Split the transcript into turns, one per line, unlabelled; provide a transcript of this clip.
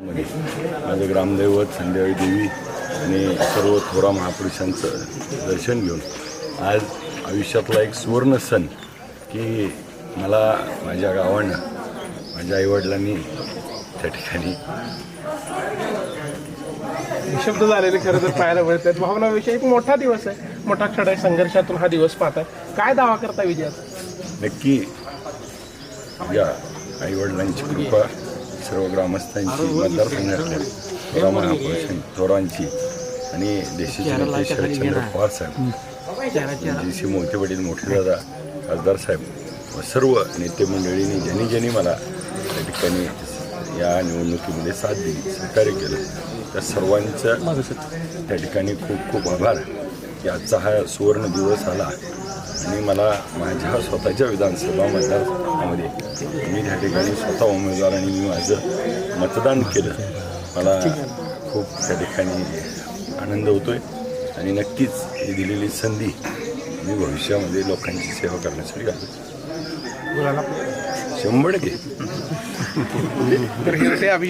मध्ये. माझं ग्रामदैवत संध्याकाळी देवी आणि सर्व थोरा महापुरुषांचं दर्शन घेऊन आज आयुष्यातला एक सुवर्ण सण की मला माझ्या गावानं माझ्या आईवडिलांनी त्या ठिकाणी
निशब्द झालेले खरं तर पाहायला मिळतात भावनाविषयी एक मोठा दिवस आहे. मोठा क्षण आहे. संघर्षातून हा दिवस पाहताय काय दावा करता विजयाचा?
नक्की माझ्या आईवडिलांची कृपा सर्व ग्रामस्थांची मतदारसंघातल्या थोरा महापुरुषांची थोरांची आणि देशाचे नेते शरदचंद्र पवार साहेब. जी सी मोहिते वडील मोठे दादा खासदार साहेब व सर्व नेते मंडळींनी ज्यांनी ज्यांनी मला त्या ठिकाणी या निवडणुकीमध्ये साथ दिली सहकार्य केलं त्या सर्वांचं त्या ठिकाणी खूप खूप आभार. की आजचा हा सुवर्ण दिवस आला आणि मला माझ्या स्वतःच्या विधानसभा मतदारसंघामध्ये मी त्या ठिकाणी स्वतः उमेदवार आणि मी माझं मतदान केलं. मला खूप त्या ठिकाणी आनंद होतोय आणि नक्कीच ही दिलेली संधी मी भविष्यामध्ये लोकांची सेवा करण्यासाठी घालतो शंभर टक्के.
तर हे होते अभिजित